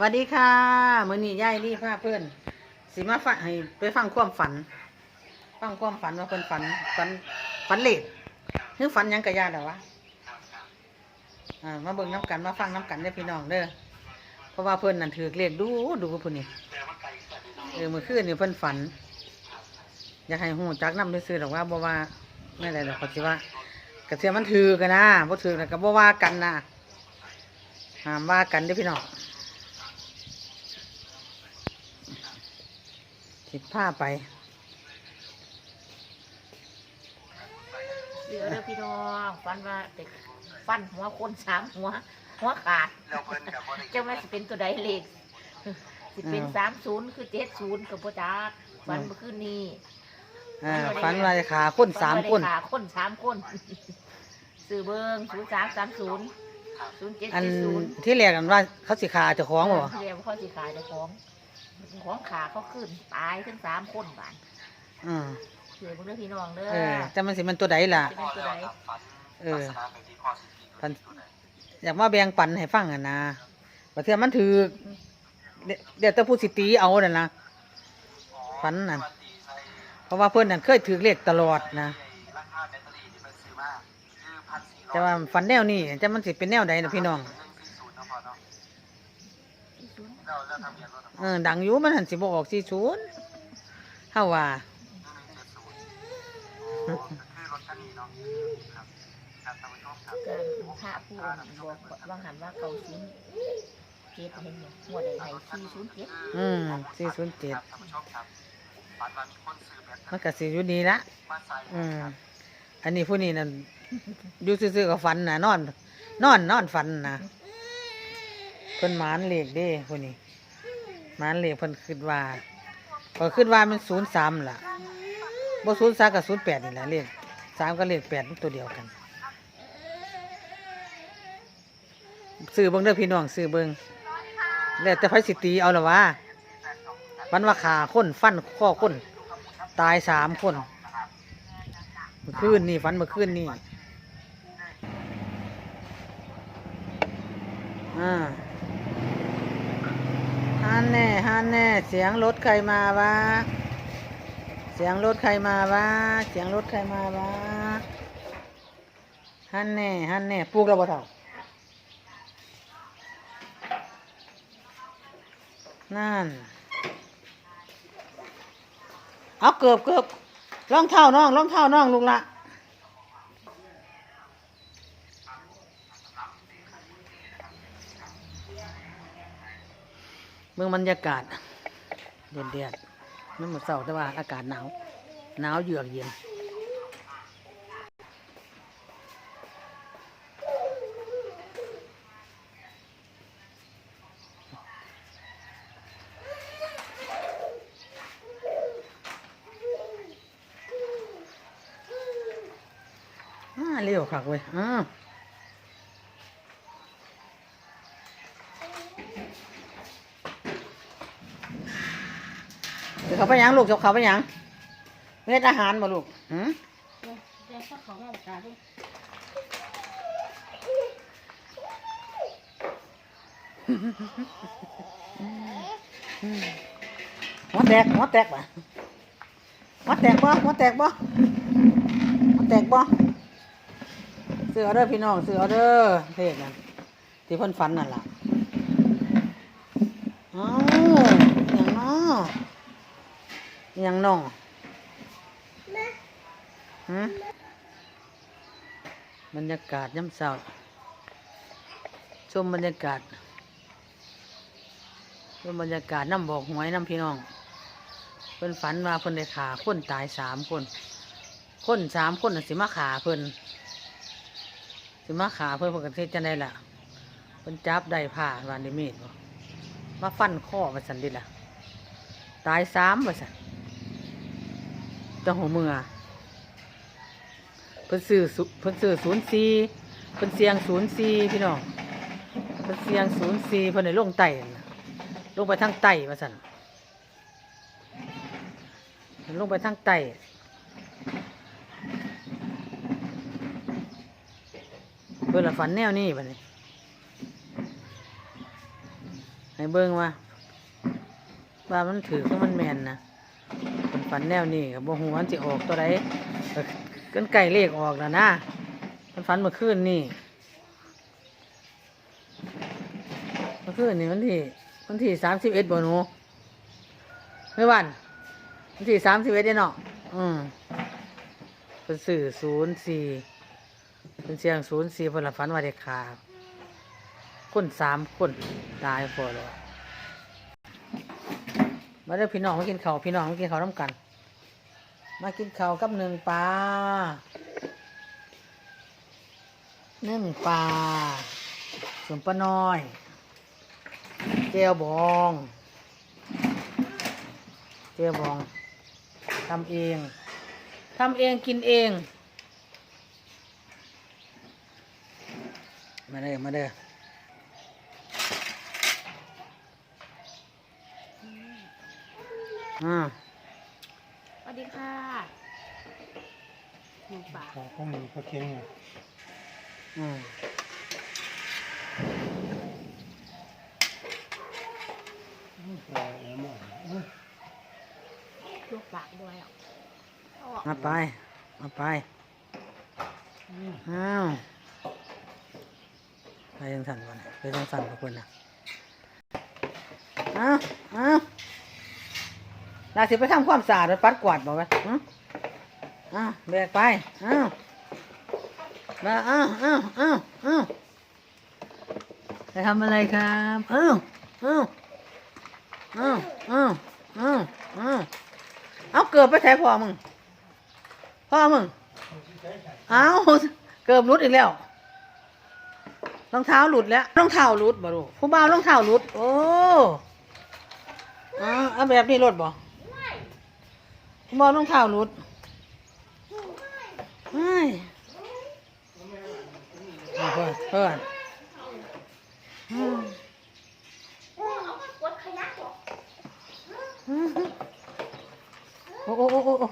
สวัสดีค่ะมือนี้ยายรีพาเพื่อนสิมาฟังให้ไปฟังความฝัน ฟังความฝันว่าเพิ่อนฝันฝันฝันเลขหรือฝันยังกระยาเดอวะอ่ามาเบิ่งน้ำกันมาฟังน้ำกันเด้พี่น้องเด้อเพราะว่าเพิ่อนนั่นถือเลขดูดูเพุ่อนนี่เออเมื่อคืนนี่เพิ่อนฝัน อยากให้ฮู้จักน้ำซื่อๆดอกว่าบ่ว่าไม่ได้ดอกเขาสิว่ากระเทียมมันถือกันนะบ่ถือแล้วก็บ่ว่ากันนะห้ามว่ากันเด้พี่น้อง สิบผ้าไป เดี๋ยวเด้อพี่น้องฟันว่าเด็กฟันหัวคนสามหัว หัวขาดเจ้าแม่สิเป็นตัวใดเลขสิเป็นอืมสามศูนย์คือเจ็ดศูนย์กับพ่อจักฟันเมื่อคืนนี้อ่าฝันว่าจะขาคนสามคนฟัว่ได้ขาคนสามคนสื่อเบิงศูนย์สามสามศูนย์ศูนย์เจ็ดอันเจ็ดศูนย์ที่เรียกกันว่าเขาสิขาเจ้าของบ่เรียกว่าเขาสิขายแต่ของ ของขาเขาขึ้นตายทั้งสามคนบ้านอืมเดี๋ยวเด้อพี่น้องเด้อเออแต่มันสิมันตัวใดล่ะ จะเป็นตัวใดเออพันอยากมาแบ่งปันให้ฟังอะนะว่าเทื่อมันถือเดี๋ยวเดี๋ยวแต่ผู้สิตีเอาน่ะนะฝันน่ะเพราะว่าเพิ่นนั่นเคยถือเลขตลอดนะ แต่ว่าฝันแนวนี้จะมันสิเป็นแนวใดนะพี่น้อง เออดังอยู่มันหันสิบออกสี่ศูนย์เฮาว่าการพระผู้บอกว่าหันว่าเก่าศูนย์เจ็ดเห็นไหมหัวใดไหสี่ศูนย์เจ็ดอืมสี่ศูนย์เจ็ดมันก็สิอยู่ดีละอืมอันนี้ผู้นี้นั่นอยู่ซื่อๆกับฝันนะนอน นอนนอนฝันนะ เพิ่นหมานเหลขเด้ผู้นี้หมานเหลขเพิ่นคิดว่าพอคิดว่ามันศูนย์สามล่ะบ่ศูนย์สามกับศูนย์แปดนี่แหละเลขสามกับเลขแปดมันตัวเดียวกันซื้อเบิ่งเด้อพี่น้องซื้อเบิ่งแล้วแต่ไผสิตีเอาละวะวันว่าขาคนฟันข้อคนตายสามคนเมื่อคืนนี่ฟันเมื่อคืนนี่อ่า ฮันแน่ฮันแน่เสียงรถใครมาวะ เสียงรถใครมาวะ เสียงรถใครมาวะฮันแน่ฮันแน่ปลูกแล้วบ่เท่านั่น เอาเกือบเกือบรองเท้าน้องรองเท้าน้องลูกละ เมืองบรรยากาศเดือดเดือดมันหมดเสาแต่ว่าอากาศหนาวหนาวเยือกเย็นเร็วคักเว้ยอ้าว เขาไปหยังลูกเดี๋ยวเขาไปหยังเม็ดอาหารบ่ลูกหืมเดี๋ยวสักของเราตาดูหัวแตกหัวแตกป่ะหัวแตกบ่หัวแตกบ่หัวแตกบ่เสือเด้อพี่น้องเสือเด้อเทศนั่นที่เพิ่นฝันนั่นล่ะอ้าอย่างน้อ ย่างน้อหืมบรรยากาศย่ำเศร้าชมบรรยากาศชมบรรยากาศน้ำบอกหวยน้ำพี่น้องเพิ่นฝันว่าเพิ่นได้ขาคนตายสามคน คนสามคนน่ะสิมาขาเพิ่นสิมาขาเพิ่นเพิ่นกันเทศจังไดล่ะเพิ่นจับได้ผ่าวานได้มีดบ่มาฟันคอว่าสันดิล่ะ ตายสามว่าสัน จังหัวมือเพิ่นซื้อเพิ่นซื้อศูนย์สี่เพิ่นเสียงศูนย์สี่พี่น้องเพิ่นเสียงศูนย์สี่เพิ่นได้ลงไต่ลงไปทางไต่ว่าสั่นลงไปทางใต้เพื่อละฝันแนวนี้บัดนี้ให้เบิ่งว่าว่ามันถือก็มันแมนนะ ฝันแนวนี้กับบ่ฮู้ว่ามันสิออกตัวใดก็กันไก่เลขออกแล้วนะมันฝันเมื่อคืนนี่เมื่อคืนนี่วันที่วันที่สามสิบเอ็ดบ่หนูเมื่อวันวันที่สามสิบเอ็ดเนาะอืมเป็นสื่อศูนย์สี่เป็นเสียงศูนย์สี่พลฝันว่าเด็กขาคนสามคนตายพอแล้ว มาเด้อพี่น้องมากินข้าวพี่น้องมากินข้าวน้ำกัน มากินข้าวกับหนึ่งปลาหนึ่งปลาส่วนปลาน้อยเจียวบองเจียวบองทำเองทำเองกินเอง มาเด้อมาเด้อ อ่าสวัสดีค่ะหมูป่าเขาก็มีเขาเค็งอะอืมเออแล้วหมดเออลูกปากด้วยอะเอาออกมาไปมาไปอ้าวไปยังสั่นก่อนไปยังสั่นกับคนนะอ้าวอ้าว ลาสิไปทำความสะอาดไปปัดกวาดบอกว้ฮะอ้าวแบกไปอ้าวมาอ้าวอ้าวอ้าวอ้าวจะทำอะไรครับอ้าวอ้าวอ้าวอ้าวอ้าวอ้าวเอาเกือบไปใส่พ่อมึงพ่อมึงเอาเกือบหลุดอีกแล้วรองเท้าหลุดแล้วรองเท้าหลุดบ่ลูกผู้บ่าวรองเท้าหลุด โอ้อาเอาแบบนี้หลุดบ่ ผู้บ่าวรองเท้าหลุดเฮ้ยเอาเพื่อนเพื่อนอืมเอามากดขยะออกโอ้โอ้โอ้โอ้โอ้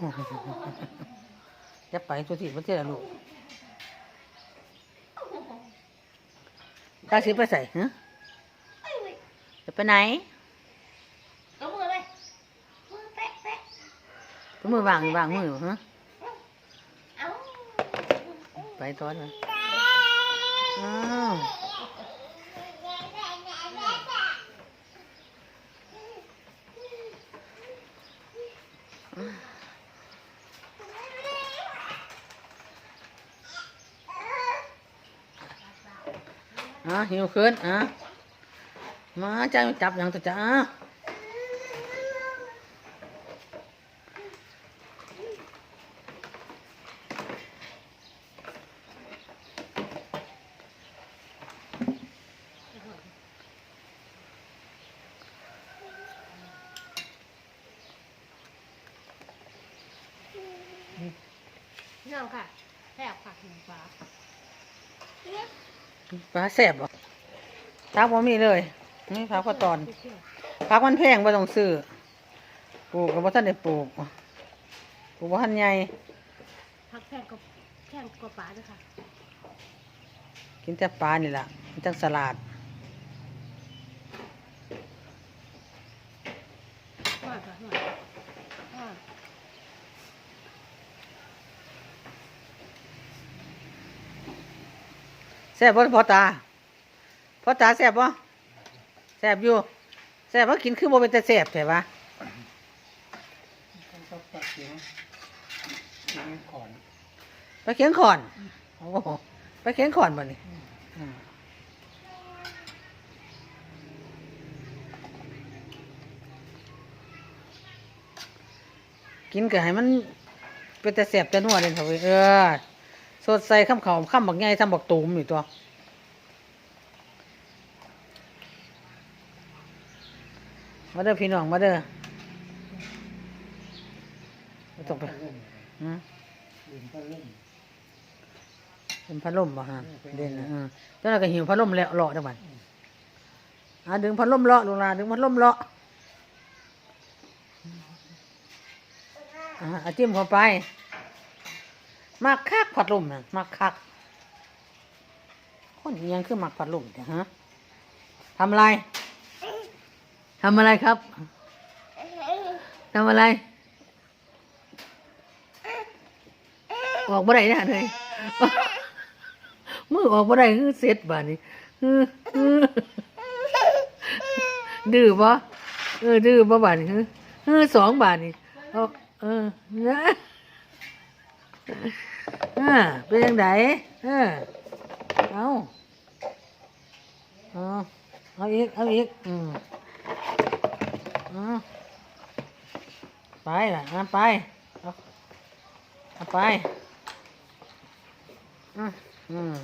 จะไปตัวที่มันเท่าลูกตาสิไปใส่ฮะจะไปไหน เอามือเลยมือแปะแปะ ตัว มือวางวางมือฮะไปตอนเลยอ้าวอะหิวขึ้นอะมาจ้าจับอย่างตัวจ้า น้องค่ะแทบผักหมูป่าปลาแสบบ่พักบ่มีเลยนี่พักก็ตอนพักมันแพงบ่ต้องซื้อปลูกก็บ่ทันได้ปลูกปลูกบ่ทันใหญ่ผักแพงกับแข้งกับป่าด้วยค่ะ กินแต่ปลานี่ล่ะกินแต่สลัด หน่อยค่ะหน่อยอ่า แซ่บบ่พ่อตาพ่อตาแซ่บบ่แซ่บอยู่แซ่บบ่กินคือบ่เป็นแต่แซ่บแท้วะเขาก็ตัดเสียงเสียงก่อนไปเขียงขอนโอ้โหไปเขียงขอนบ่นี่อืมกินก็ให้มันเป็นแต่แซ่บแต่นัวเลยเถอะเว้ยเออ สดใส่ข้ามเขาข้ามบักใหญ่ทำบักตูมอยู่ตัว มาเด้อพี่น้องมาเด้อไม่ต้องไปเล่นหืมเล่นก็เล่นเป็นพัดลมบ่ฮะเด่นนะเออเจ้าหน้าก็หิวพัดลมแล้วเลาะจังมันอะดึงพัดลมเลาะลูกหลานดึงพัดลมเลาะอะเอาจิ้มเข้าไป มักคักพัดลมน่ะมักคัก คนอิหยังคือมักพัดลมเนี่ยฮะทำอะไรทำอะไรครับทำอะไรออกบ่ได้นะเลยมือออกบ่ได้คือเสร็จบาดนี้อื้อคือดื้อบ่เออดื้อบ่บาดนี้เออสองบาทนี่เอาเออ นะอ่าเป็นยังไงเออเอาเอาเอาอีก เอาอีก อืมเอไปล่ะอะไปเอาเอาไป อืมอืม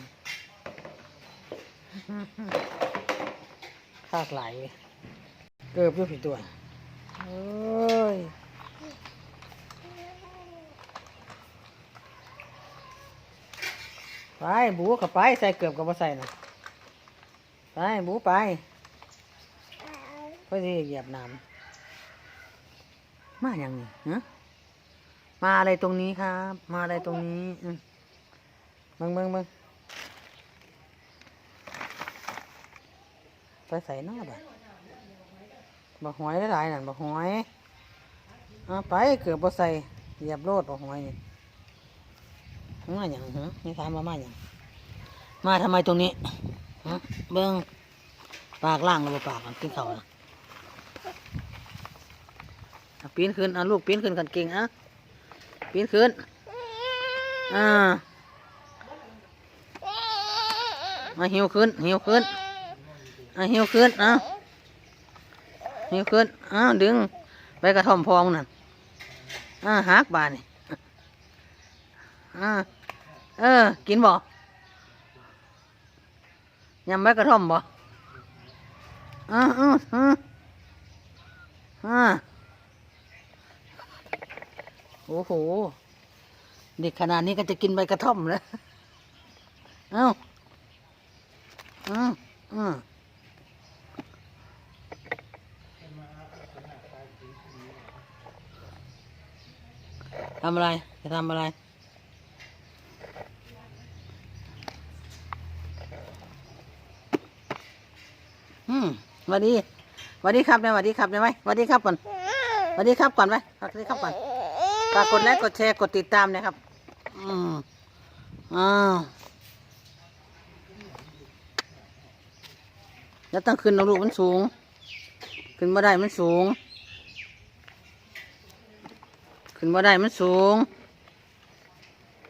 คากไหล เกือบยู่ผิดตัว เอ้ย ไปบูกับไปใส่เกือบกับบ่ใส่นะไปบูไปก็สิเหยียบน้ำมาอย่างนี้ฮะมาอะไรตรงนี้ครับ มาอะไรตรงนี้มเบิ่งเบิ่งเบิ่งไปใส่หน้าบ่บักหอยได้หลายนั่นบักหอยเอาไปเกือบบ่ใส่เหยียบโลดบักหอยนี่ มาอย่างฮะนี่ถามมามาอย่างมาทำไมตรงนี้ฮะเบิ่งปากล่างหรือปากกินเข้าวนะปีนขึ้นเอาลูกปีนขึ้นกันเก่งอะปีนขึ้นอ่ามาหิวขึ้นหิวขึ้นอะหิวขึ้นอะหิวขึ้นอ้าวดึงไปกระท่อมพองนั่นอ่าหักบานนี่อ่า เออ กินบ่ยำใบกระท่อมบ่อ่าอืออืออ่าโอ้โหเด็กขนาดนี้ก็จะกินใบกระท่อมแล้วเอ้าอืมอืมทำอะไร จะทำอะไร อืมส วัสดีสวัสดีครับเนี่ยสวัสดีครับเนี่ยไหมสวัสดีครับก่อนสวัสดีครับก่อนไหมวัสดีครับก่อนฝากกดไลค์กดแชร์กดติดตามนะครับ อืมอ้าวแล้วต้องขึ้นเอาลูกมันสูง ขึ้นมาได้มันสูง ขึ้นมาได้มันสูง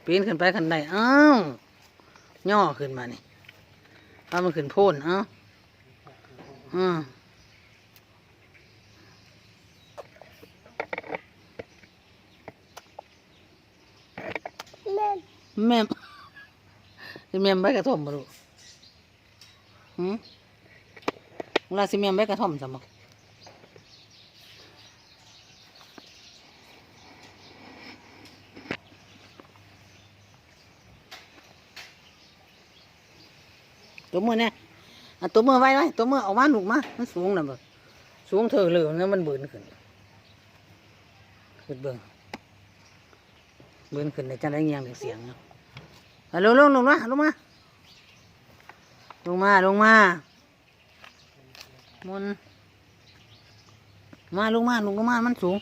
ปีนขึ้นไปขันใดอ้าวย่อขึ้นมานี่เอามันขึ้นโพ่นเอ้า อืมแม่สิแม่มใบกระท่อมบ่ลูกหืมเวลาสิแม่มใบกระท่อมสมองตัวมือเนี่ย อะตัวมือไว้ไว้ตัวมือออกมาลูกมา มันสูงนะเบ่สูงเธอเลยงั้นมันเบืนขึ้นขึ้นเบิ่งเบืนขึ้นในจังได้เงียงเสียงเนาะอะลงลงลงมาลงมาลงมาลงมามนมาลงมาลงมา มันสูง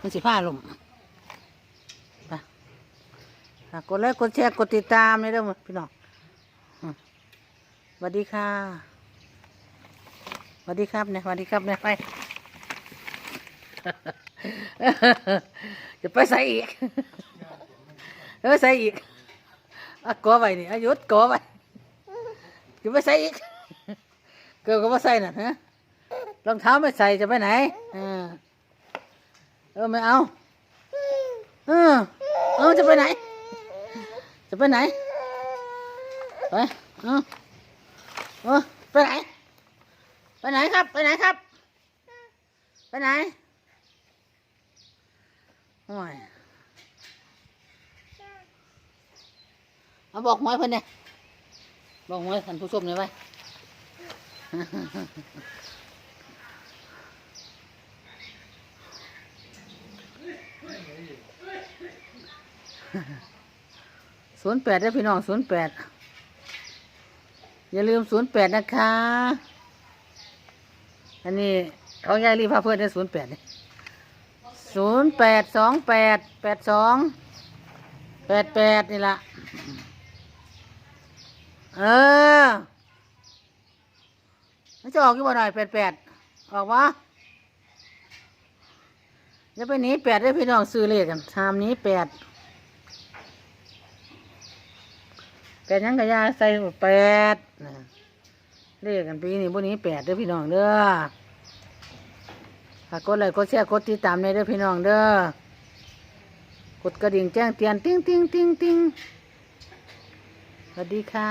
มันสิผ้าลมไปกดไลค์กดแชร์กดติดตามเลยเด้อพี่น้อง วัสดีค่ะสวัสดีครับเนี่ยสวัสดีครับเนี่ยไป จะไปใส่อีกเออใส่อีกอะกอไว้นี่อายุดกอไว้จะไปใส่อีกเกิดก็ว่าใส่น่ะฮะรองเท้าไม่ใส่จะไปไหนเออเออไม่เอาเออเอาจะไปไหน จะไปไหนไปเออ เออไปไหน ไปไหนครับ ไปไหนครับ ไปไหนโอ้ยเอาบอกหวยเพิ่นเนี่ยบอกหวยท่านผู้ชมเนี่อยไว้ศูนย์แปดได้พี่น้องศูนย์แปด อย่าลืมศูนย์แปดนะคะ อันนี้เของยายรีพาเพื่อนได้ศูนย์แปดศูนย์แปดสองแปดแปดสองแปดแปดนี่ละเออมันจะออกกี่บ่หน่อยแปดแปดออกวะอย่าไปหนีแปดได้พี่น้องซื้อเลขกันทามนี้แปด แปดยังกะยาใส่แปดนะเลขกันปีนี้บุนี้แปดเด้อพี่น้องเด้อฝากกดไลค์กดแชร์กดติดตามในเด้อพี่น้องเด้อกดกระดิ่งแจ้งเตือนติ้งติ้งติ้งติ้งสวัสดีค่ะ